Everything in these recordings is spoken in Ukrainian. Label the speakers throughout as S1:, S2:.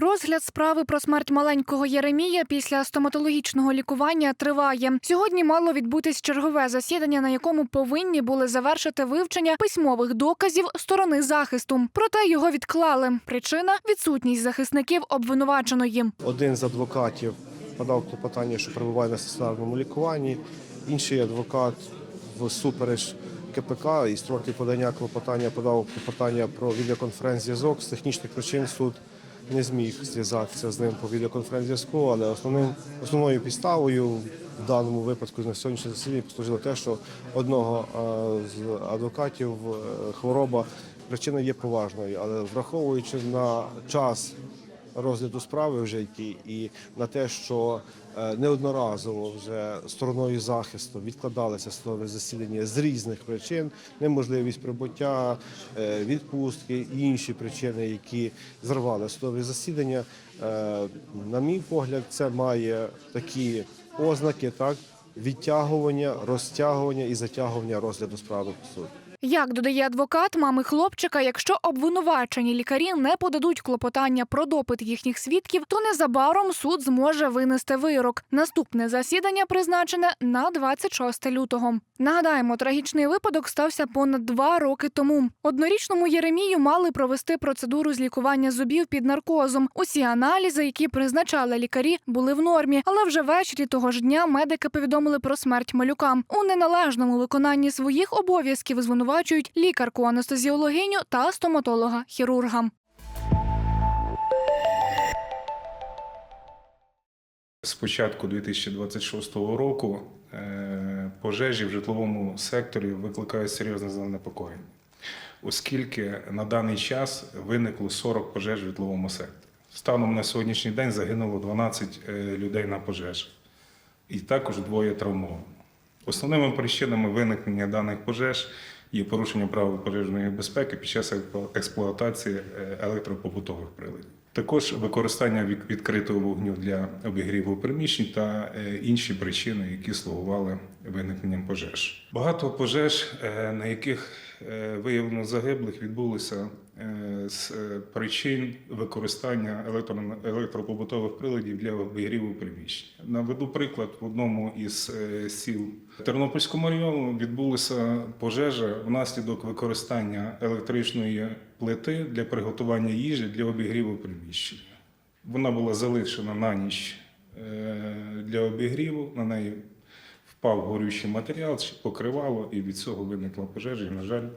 S1: Розгляд справи про смерть маленького Єремія після стоматологічного лікування триває. Сьогодні мало відбутись чергове засідання, на якому повинні були завершити вивчення письмових доказів сторони захисту. Проте його відклали. Причина відсутність захисників обвинуваченої.
S2: Один з адвокатів подав клопотання, що перебуває на стаціонарному лікуванні. Інший адвокат всупереч КПК і строки подання клопотання подав клопотання про відеоконференц-зв'язок. З технічних причин суд не зміг зв'язатися з ним по відеоконференц-зв'язку, але основним, основною підставою в даному випадку на сьогоднішньому засіданні послужило те, що одного е, з адвокатів е, хвороба причина є поважною, але враховуючи на час розгляду справи вже йти, і на те, що е, неодноразово вже стороною захисту відкладалися судове засідання з різних причин, неможливість прибуття, е, відпустки і інші причини, які зривали судове засідання. Е, На мій погляд, це має такі ознаки, так відтягування, розтягування і затягування розгляду справи по суду.
S1: Як додає адвокат мами хлопчика, якщо обвинувачені лікарі не подадуть клопотання про допит їхніх свідків, то незабаром суд зможе винести вирок. Наступне засідання призначене на 26 лютого. Нагадаємо, трагічний випадок стався понад два роки тому. Однорічному Єремію мали провести процедуру з лікування зубів під наркозом. Усі аналізи, які призначали лікарі, були в нормі, але вже ввечері того ж дня медики повідомили про смерть малюка. У неналежному виконанні своїх обов'язків звинувачують лікарку анестезіологиню та стоматолога хірурга.
S3: З початку 2026 року е, пожежі в житловому секторі викликають серйозне занепокоєння, оскільки на даний час виникло 40 пожеж в житловому секторі. Станом на сьогоднішній день загинуло 12 е, людей на пожежах і також двоє травмовані. Основними причинами виникнення даних пожеж є порушення правил пожежної безпеки під час експлу- експлуатації е, електропобутових приладів. Також використання від- відкритого вогню для обігріву приміщень та е, інші причини, які слугували виникненням пожеж. Багато пожеж, е, на яких виявлено загиблих, відбулося е, з е, причин використання електро- електропобутових приладів для обігріву приміщень. Наведу приклад в одному із е, сіл Тернопільському району відбулася пожежа внаслідок використання електричної плити для приготування їжі для обігріву приміщення. Вона була залишена на ніч е, для обігріву, на неї впав горючий матеріал покривало, і від цього виникла пожежа, і, на жаль,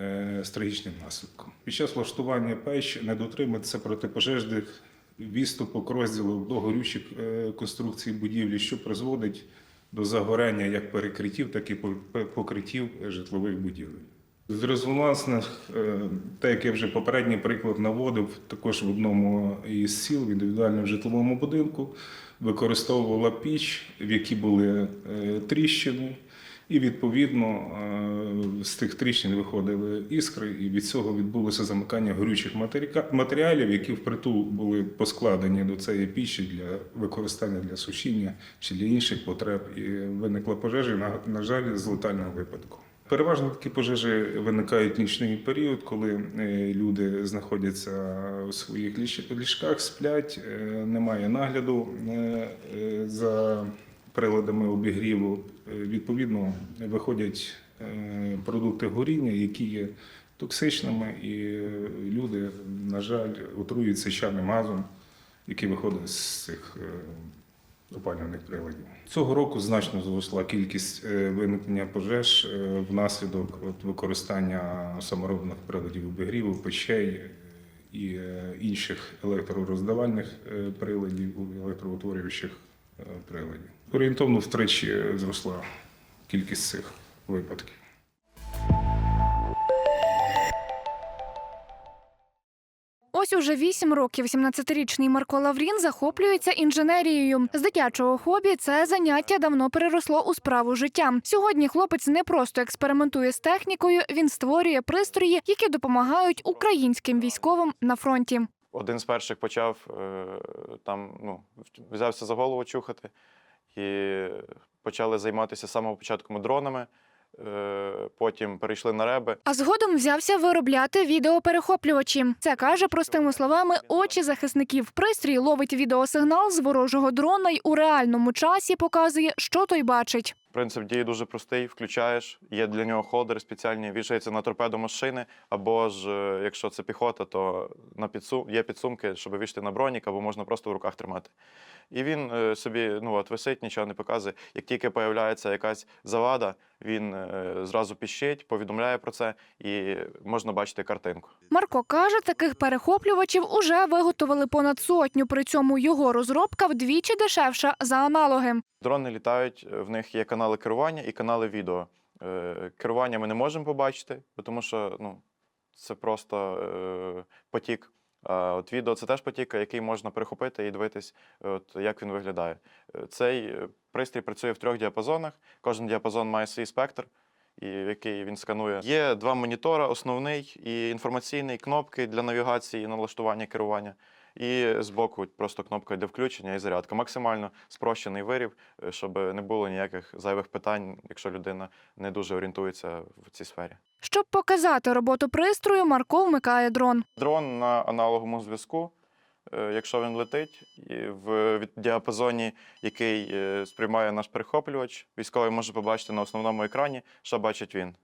S3: е, з трагічним наслідком. Під час влаштування печі не дотриматися протипожежних відступок розділу до горючих е, конструкцій будівлі, що призводить до загоряння як перекриттів, так і покриттів житлових будівель. З резонансних, е, так як я вже попередній приклад наводив, також в одному із сіл в індивідуальному житловому будинку використовувала піч, в якій були е, тріщини, і відповідно е, з тих тріщин виходили іскри, і від цього відбулося замикання горючих матеріалів, які впритул були поскладені до цієї пічі для використання для сушіння чи для інших потреб. І виникла пожежа, на жаль, з летального випадку. Переважно такі пожежі виникають в нічний період, коли е, люди знаходяться у своїх ліжках, сплять, е, немає нагляду е, за приладами обігріву. Відповідно, виходять продукти горіння, які є токсичними, і люди, на жаль, отруюються чарним газом, який виходить з цих опалювальних приладів. Цього року значно зросла кількість е, виникнення пожеж е, внаслідок використання саморобних приладів обігріву, печей е, і інших електророздавальних приладів, електроутворюючих приладів. Орієнтовно втричі зросла кількість цих випадків.
S1: Ось уже вісім років 17-річний Марко Лаврін захоплюється інженерією. З дитячого хобі це заняття давно переросло у справу життя. Сьогодні хлопець не просто експериментує з технікою, він створює пристрої, які допомагають українським військовим на фронті.
S4: один з перших почав е, там, ну, взявся за голову чухати і почали займатися з самого початку дронами, потім перейшли на реби.
S1: А згодом взявся виробляти відеоперехоплювачі. Це каже простими словами очі захисників. Пристрій ловить відеосигнал з ворожого дрона й у реальному часі показує, що той бачить.
S4: Принцип дії дуже простий: включаєш, є для нього холдери спеціальні, вішаються на торпеду машини, або ж е, якщо це піхота, то на підсум... є підсумки, щоб вішати на бронік, або можна просто в руках тримати. І він е, собі ну, от, висить, нічого не показує. Як тільки з'являється якась завада, він е, зразу піщить, повідомляє про це, і можна бачити картинку.
S1: Марко каже, таких перехоплювачів уже виготовили понад сотню. При цьому його розробка вдвічі дешевша за аналоги.
S4: Дрони літають, в них є канали керування і канали відео. Е, Керування ми не можемо побачити, тому що ну, це просто е, потік. А от відео це теж потік, який можна перехопити і дивитись, от, як він виглядає. Е, Цей пристрій працює в трьох діапазонах. Кожен діапазон має свій спектр, і який він сканує. Є два монітора: основний і інформаційний, кнопки для навігації і налаштування керування. І збоку просто кнопка для включення і зарядка. Максимально спрощений вирів, е, щоб не було ніяких зайвих питань, якщо людина не дуже орієнтується в цій сфері.
S1: Щоб показати роботу пристрою, Марко вмикає дрон.
S4: Дрон на аналоговому зв'язку. е, Якщо він летить в діапазоні, який е, сприймає наш перехоплювач, військовий може побачити на основному екрані, що бачить він.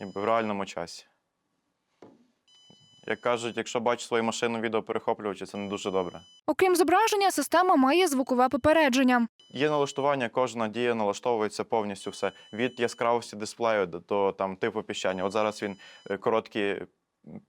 S4: Ніби в реальному часі. Як кажуть, якщо бачиш свою машину відеоперехоплювача, це не дуже добре.
S1: Окрім зображення, система має звукове попередження.
S4: Є налаштування, кожна дія налаштовується повністю все. Від яскравості дисплею до, до там, типу піщання. От зараз він е, короткі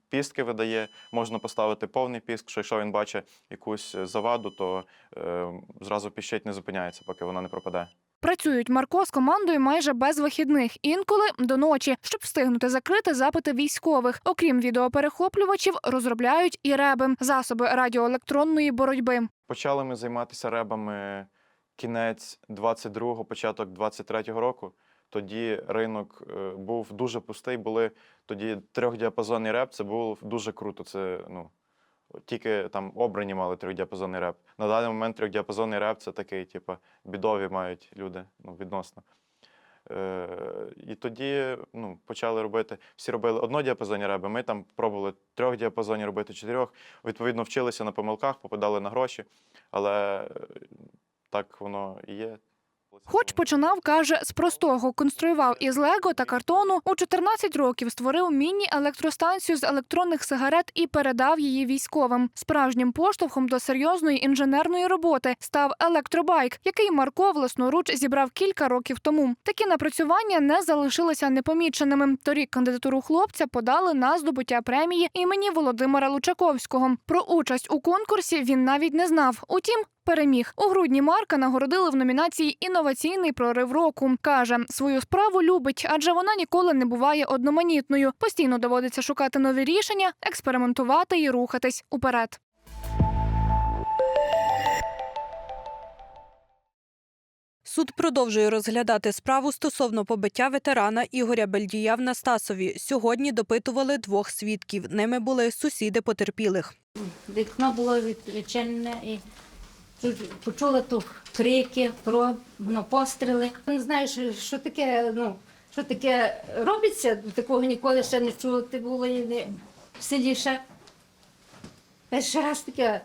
S4: пістки видає, можна поставити повний піск, що якщо він бачить якусь е, заваду, то е, зразу піщить не зупиняється, поки вона не пропаде.
S1: Працюють Марко з командою майже без вихідних, інколи до ночі, щоб встигнути закрити запити військових. Окрім відеоперехоплювачів, розробляють і реби засоби радіоелектронної боротьби.
S4: Почали ми займатися ребами кінець 22-го, початок 23-го року. Тоді ринок е, був дуже пустий. Були тоді трьохдіапазонний реп. Це було дуже круто. Це ну тільки там обрані мали трьохдіапазонний реп. На даний момент трьохдіапазонний реп це такий, типу, бідові мають люди ну, відносно. Е, і тоді ну, почали робити. Всі робили однодіапазонні реби. Ми там пробували трьох діапазонів робити чотирьох. Відповідно, вчилися на помилках, попадали на гроші, але е, так воно і є.
S1: Хоч починав, каже, з простого конструював із лего та картону. У 14 років створив міні-електростанцію з електронних сигарет і передав її військовим. Справжнім поштовхом до серйозної інженерної роботи став електробайк, який Марко власноруч зібрав кілька років тому. Такі напрацювання не залишилися непоміченими. Торік кандидатуру хлопця подали на здобуття премії імені Володимира Лучаковського. Про участь у конкурсі він навіть не знав. Утім, переміг. У грудні Марка нагородили в номінації Інноваційний прорив року. Каже, свою справу любить, адже вона ніколи не буває одноманітною. Постійно доводиться шукати нові рішення, експериментувати і рухатись уперед.
S5: Суд продовжує розглядати справу стосовно побиття ветерана Ігоря Бельдія в Настасові. Сьогодні допитували двох свідків. Ними були сусіди потерпілих.
S6: Вікно було від- відчинене і почула тут крики, про ну, постріли. Не знаю, що, що таке, ну, що таке робиться, такого ніколи ще не чути було і не в селі ще. Перший раз таке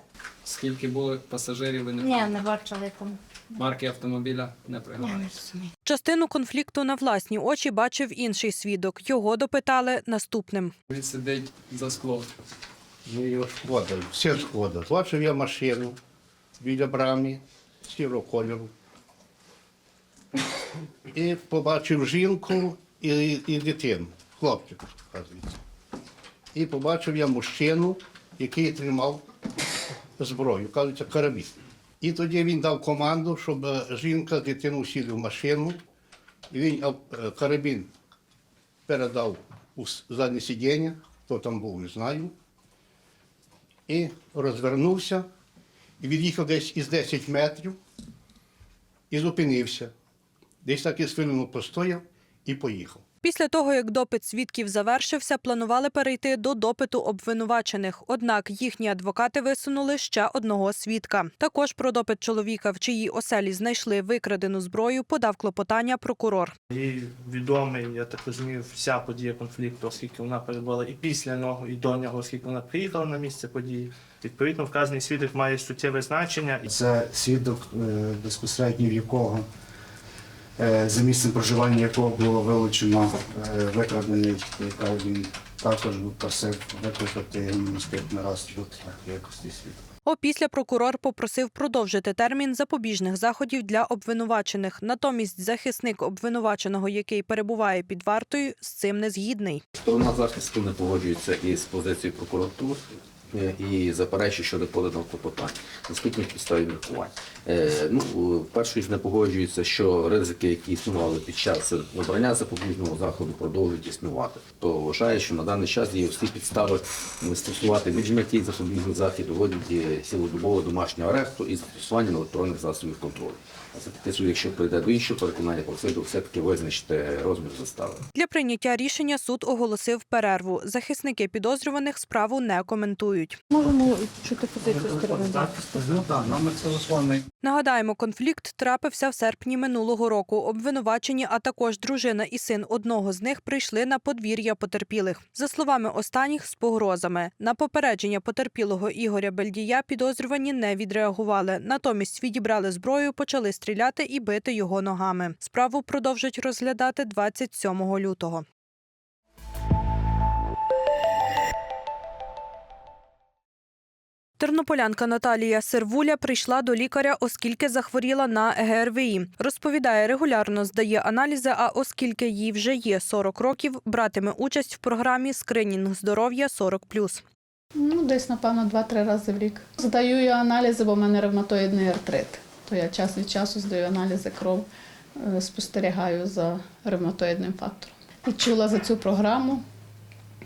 S7: Скільки було пасажирів, ви не
S6: ні, не бачили там.
S7: марки автомобіля не
S6: Я
S7: пригадали.
S5: Частину конфлікту на власні очі бачив інший свідок. Його допитали наступним.
S7: Він сидить за склом.
S8: Ну, його шкода, все шкода. Бачив я машину біля брами сірого кольору. І побачив жінку і, і дитину, вказується. І побачив я мужчину, який тримав зброю, кажуть, карабін. І тоді він дав команду, щоб жінка дитину сіли в машину. І він е, карабін передав у заднє сидіння, хто там був, не знаю і розвернувся, від'їхав десь із 10 метрів і зупинився. Десь так із хвилину постояв і поїхав.
S5: Після того, як допит свідків завершився, планували перейти до допиту обвинувачених. Однак їхні адвокати висунули ще одного свідка. Також про допит чоловіка, в чиїй оселі знайшли викрадену зброю, подав клопотання прокурор.
S9: Їй відомий, я так розумію, вся подія конфлікту, оскільки вона перебувала і після нього, і до нього, оскільки вона приїхала на місце події. Відповідно, вказаний свідок має суттєве значення.
S10: Це свідок, е, безпосередньо в якого за місцем проживання якого було вилучено е, викрадений, яка він також просив викликати наступний раз тут якості свідка.
S5: Опісля прокурор попросив продовжити термін запобіжних заходів для обвинувачених. Натомість захисник обвинуваченого, який перебуває під вартою, з цим не згідний.
S11: Сторона захисту не погоджується із позицією прокуратури е, і заперечує щодо поданого клопотання. Наскільки підставі міркувань. Е, ну, е, перше не погоджується, що ризики, які існували під час обрання запобіжного заходу, продовжують існувати. То вважає, що на даний час є всі підстави стосувати більш м'який запобіжний захід у вигляді цілодобового домашнього арешту і застосування електронних засобів контролю. Якщо прийде до іншого переконання, просити все-таки визначити розмір застави.
S5: Для прийняття рішення суд оголосив перерву. Захисники підозрюваних справу не коментують.
S9: Ну, так, номер телефонний.
S5: Нагадаємо, конфлікт трапився в серпні минулого року. Обвинувачені, а також дружина і син одного з них прийшли на подвір'я потерпілих. За словами останніх, з погрозами. На попередження потерпілого Ігоря Бельдія підозрювані не відреагували. Натомість відібрали зброю, почали стріляти і бити його ногами. Справу продовжать розглядати 27 лютого. Тернополянка Наталія Сервуля прийшла до лікаря, оскільки захворіла на ГРВІ. Розповідає, регулярно здає аналізи, а оскільки їй вже є 40 років, братиме участь в програмі Скринінг здоров'я 40+.
S12: Ну, десь, напевно, два-три рази в рік. Здаю я аналізи, бо в мене ревматоїдний артрит. То я час від часу здаю аналізи кров, е, спостерігаю за ревматоїдним фактором. І чула за цю програму,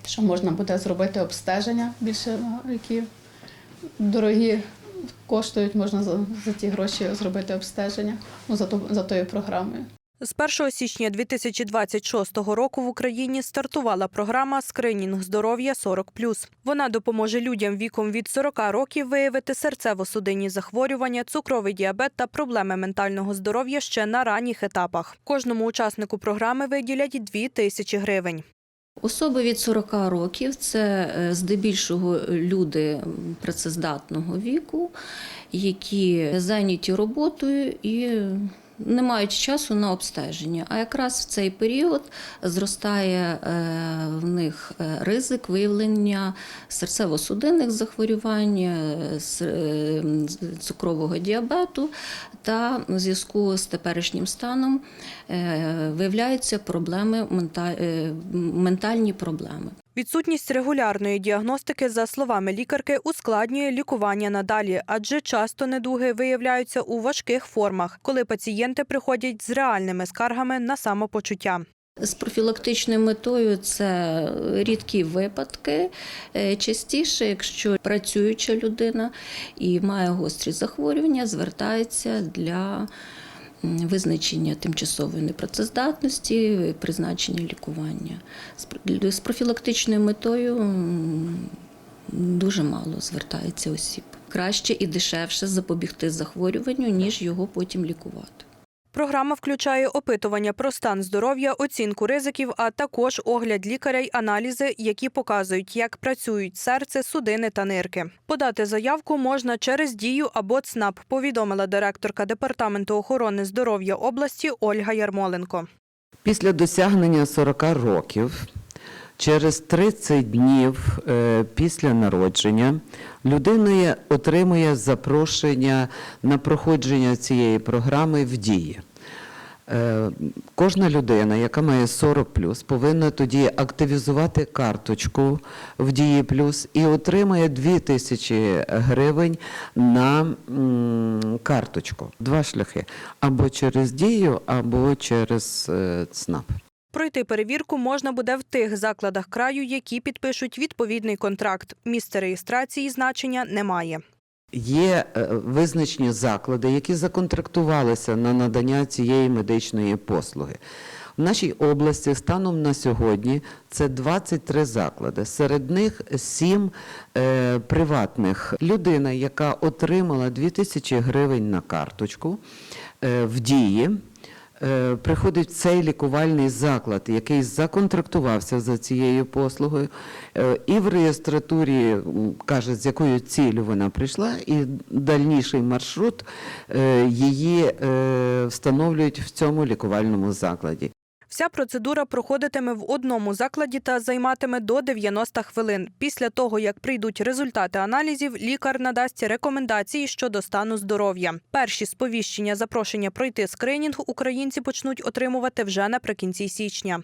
S12: що можна буде зробити обстеження більше, які дорогі коштують, можна за, за ті гроші зробити обстеження ну, за, за тою програмою.
S5: З 1 січня 2026 року в Україні стартувала програма Скринінг здоров'я 40+. Вона допоможе людям віком від 40 років виявити серцево-судинні захворювання, цукровий діабет та проблеми ментального здоров'я ще на ранніх етапах. Кожному учаснику програми виділять 2 тисячі гривень.
S13: Особи від 40 років це е, здебільшого люди працездатного віку, які зайняті роботою і не мають часу на обстеження. А якраз в цей період зростає е, в них е, ризик виявлення серцево-судинних захворювань, е, цукрового діабету та в зв'язку з теперішнім станом виявляються проблеми мента- ментальні проблеми.
S5: Відсутність регулярної діагностики, за словами лікарки, ускладнює лікування надалі, адже часто недуги виявляються у важких формах, коли пацієнти приходять з реальними скаргами на самопочуття.
S13: З профілактичною метою це рідкі випадки. Е, Частіше, якщо працююча людина і має гострі захворювання, звертається для визначення тимчасової непрацездатності, призначення лікування. З профілактичною метою дуже мало звертається осіб. Краще і дешевше запобігти захворюванню, ніж його потім лікувати.
S5: Програма включає опитування про стан здоров'я, оцінку ризиків, а також огляд лікаря й аналізи, які показують, як працюють серце, судини та нирки. Подати заявку можна через дію або ЦНАП, повідомила директорка департаменту охорони здоров'я області Ольга Ярмоленко.
S14: Після досягнення 40 років, через 30 днів е, після народження, людина отримує запрошення на проходження цієї програми в дії. Е, Кожна людина, яка має 40 повинна тоді активізувати карточку в дії плюс і отримує 2 тисячі гривень на карточку. Два шляхи: або через дію, або через е, ЦНАП.
S5: Пройти перевірку можна буде в тих закладах краю, які підпишуть відповідний контракт. Місце реєстрації значення немає.
S14: Є е, визначені заклади, які законтрактувалися на надання цієї медичної послуги. В нашій області станом на сьогодні це 23 заклади. Серед них 7 е, приватних. Людина, яка отримала 2000 гривень на карточку е, в дії, приходить в цей лікувальний заклад, який законтрактувався за цією послугою, е, і в реєстратурі каже, з якою ціллю вона прийшла, і дальніший маршрут е, її е, встановлюють в цьому лікувальному закладі.
S5: Вся процедура проходитиме в одному закладі та займатиме до 90 хвилин. Після того, як прийдуть результати аналізів, лікар надасть рекомендації щодо стану здоров'я. Перші сповіщення запрошення пройти скринінг українці почнуть отримувати вже наприкінці січня.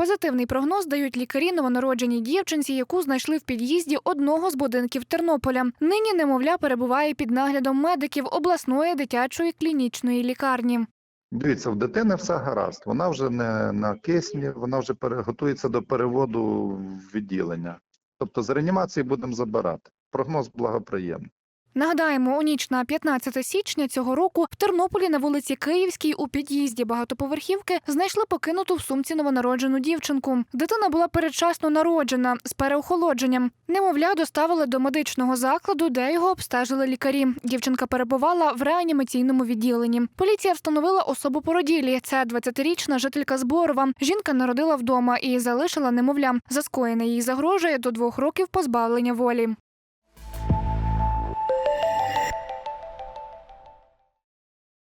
S1: Позитивний прогноз дають лікарі новонародженій дівчинці, яку знайшли в під'їзді одного з будинків Тернополя. Нині немовля перебуває під наглядом медиків обласної дитячої клінічної лікарні.
S15: Дивіться, в дитини все гаразд. Вона вже не на кисні, вона вже готується до переводу в відділення. Тобто з реанімації будемо забирати. Прогноз благоприємний.
S1: Нагадаємо, у ніч на 15 січня цього року в Тернополі на вулиці Київській у під'їзді багатоповерхівки знайшли покинуту в сумці новонароджену дівчинку. Дитина була передчасно народжена з переохолодженням. Немовля доставили до медичного закладу, де його обстежили лікарі. Дівчинка перебувала в реанімаційному відділенні. Поліція встановила особу породілі. Це 20-річна жителька Зборова. Жінка народила вдома і залишила немовля. За скоєне їй загрожує до двох років позбавлення волі.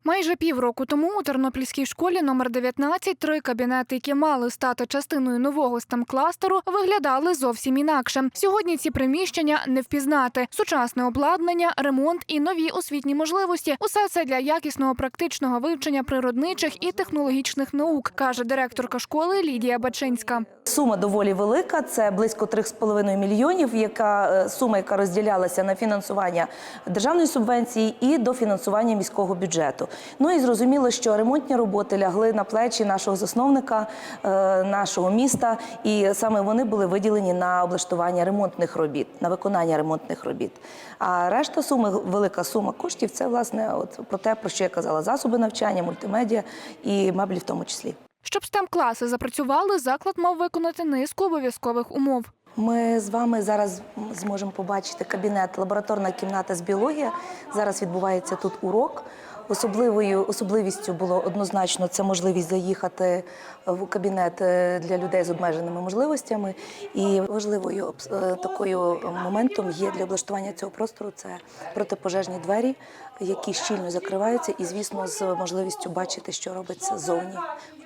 S1: Майже півроку тому у Тернопільській школі номер 19 три кабінети, які мали стати частиною нового STEM-кластеру, виглядали зовсім інакше. Сьогодні ці приміщення не впізнати. Сучасне обладнання, ремонт і нові освітні можливості усе це для якісного практичного вивчення природничих і технологічних наук, каже директорка школи Лідія Бачинська.
S16: Сума доволі велика, це близько 3,5 мільйонів, яка е, сума, яка розділялася на фінансування державної субвенції і до фінансування міського бюджету. Ну і зрозуміло, що ремонтні роботи лягли на плечі нашого засновника, е, нашого міста, і саме вони були виділені на облаштування ремонтних робіт, на виконання ремонтних робіт. А решта суми, велика сума коштів, це власне от про те, про що я казала: засоби навчання, мультимедіа і меблі в тому числі.
S1: Щоб STEM-класи запрацювали, заклад мав виконати низку обов'язкових умов.
S16: Ми з вами зараз зможемо побачити кабінет, лабораторна кімната з біології. Зараз відбувається тут урок. Особливою особливістю було однозначно це можливість заїхати в кабінет е, для людей з обмеженими можливостями. І важливою е, такою моментом є для облаштування цього простору це протипожежні двері, які щільно закриваються, і звісно, з можливістю бачити, що робиться ззовні,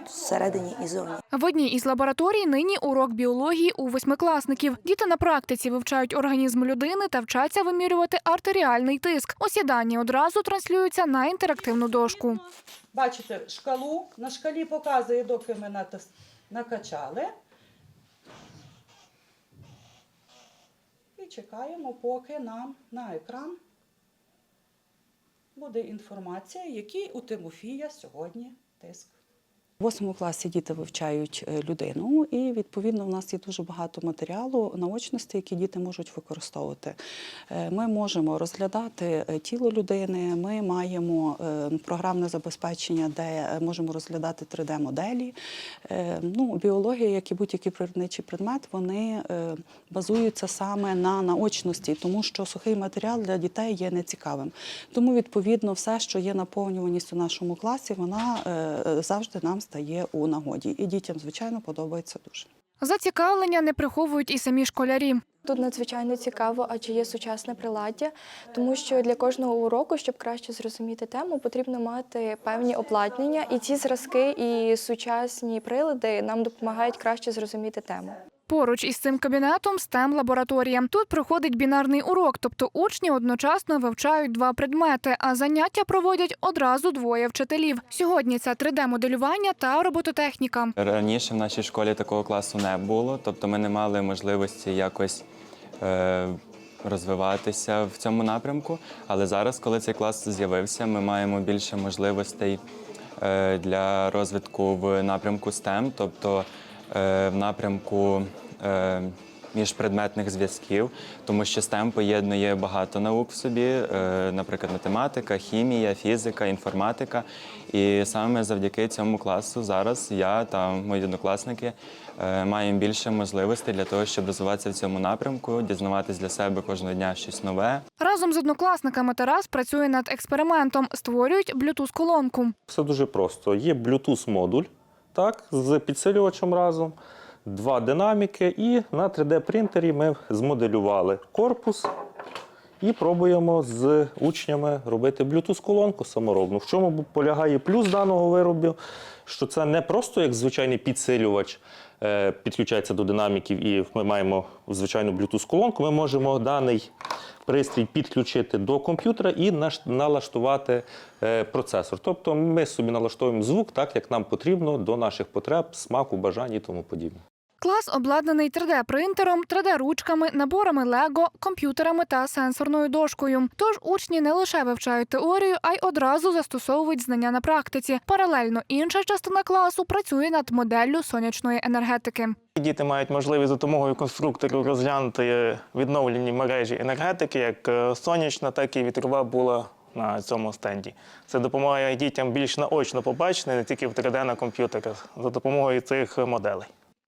S16: всередині і зовні.
S1: В одній із лабораторій нині урок біології у восьмикласників. Діти на практиці вивчають організм людини та вчаться вимірювати артеріальний тиск. Осідання одразу транслюються на інтерактивну дошку.
S17: Бачите, шкалу на шкалі показує, доки ми накачали. І чекаємо, поки нам на екран буде інформація, який у Тимофія сьогодні тиск.
S18: В восьмому класі діти вивчають е, людину, і відповідно в нас є дуже багато матеріалу наочності, які діти можуть використовувати. Е, Ми можемо розглядати е, тіло людини. Ми маємо програмне забезпечення, де можемо розглядати 3D-моделі. Е, Ну, біологія, як і будь-який природничий предмет, вони базуються саме на наочності, тому що сухий матеріал для дітей є нецікавим. Тому, відповідно, все, що є наповнюваність у нашому класі, вона завжди нам стає у нагоді. І дітям, звичайно, подобається дуже.
S1: Зацікавлення не приховують і самі школярі.
S19: Тут надзвичайно цікаво, адже є сучасне приладдя, тому що для кожного уроку, щоб краще зрозуміти тему, потрібно мати певні обладнання, і ці зразки і сучасні прилади нам допомагають краще зрозуміти тему.
S1: Поруч із цим кабінетом stem лабораторія. Тут проходить бінарний урок, тобто учні одночасно вивчають два предмети, а заняття проводять одразу двоє вчителів. Сьогодні це 3D-моделювання та робототехніка.
S20: Раніше в нашій школі такого класу не було, тобто ми не мали можливості якось розвиватися в цьому напрямку. Але зараз, коли цей клас з'явився, ми маємо більше можливостей е, для розвитку в напрямку STEM, тобто е, в напрямку е, міжпредметних зв'язків, тому що STEM поєднує багато наук в собі, е, наприклад, математика, хімія, фізика, інформатика. І саме завдяки цьому класу зараз я та мої однокласники е, маємо більше можливостей для того, щоб розвиватися в цьому напрямку, дізнаватись для себе кожного дня щось нове.
S1: Разом з однокласниками Тарас працює над експериментом, створюють Bluetooth-колонку.
S21: Все дуже просто. Є Bluetooth модуль, так, з підсилювачем разом, два динаміки, і на 3D-принтері ми змоделювали корпус і пробуємо з учнями робити Bluetooth-колонку саморобну. В чому полягає плюс даного виробу? Що це не просто як звичайний підсилювач е, підключається до динаміків, і ми маємо звичайну Bluetooth-колонку. Ми можемо даний пристрій підключити до комп'ютера і налаштувати е, процесор. Тобто ми собі налаштовуємо звук так, як нам потрібно до наших потреб, смаку, бажань і тому подібне.
S1: Клас обладнаний 3D-принтером, 3D-ручками, наборами Лего, комп'ютерами та сенсорною дошкою. Тож учні не лише вивчають теорію, а й одразу застосовують знання на практиці. Паралельно інша частина класу працює над моделлю сонячної енергетики.
S22: Діти мають можливість за допомогою конструкторів розглянути відновлені мережі енергетики, як е, сонячна, так і вітрова була на цьому стенді. Це допомагає дітям більш наочно побачити, не тільки в 3D на комп'ютерах, за допомогою цих моделей.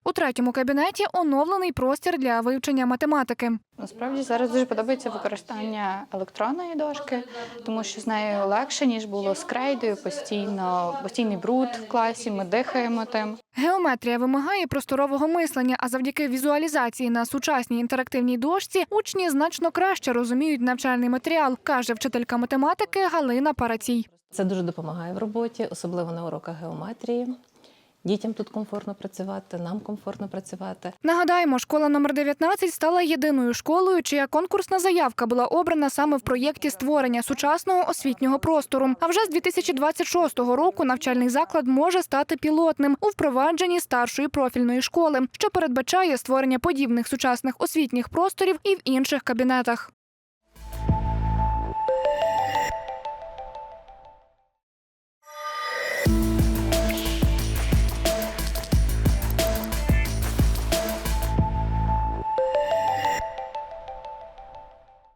S1: У третьому кабінеті оновлений простір для вивчення математики.
S23: Насправді зараз дуже подобається використання електронної дошки, тому що з нею легше ніж було з крейдою. Постійно постійний бруд в класі. Ми дихаємо тим.
S1: Геометрія вимагає просторового мислення, а завдяки візуалізації на сучасній інтерактивній дошці учні значно краще розуміють навчальний матеріал, каже вчителька математики Галина Парацій.
S24: Це дуже допомагає в роботі, особливо на уроках геометрії. Дітям тут комфортно працювати, нам комфортно працювати.
S1: Нагадаємо, школа номер 19 стала єдиною школою, чия конкурсна заявка була обрана саме в проєкті створення сучасного освітнього простору. А вже з 2026 року навчальний заклад може стати пілотним у впровадженні старшої профільної школи, що передбачає створення подібних сучасних освітніх просторів і в інших кабінетах.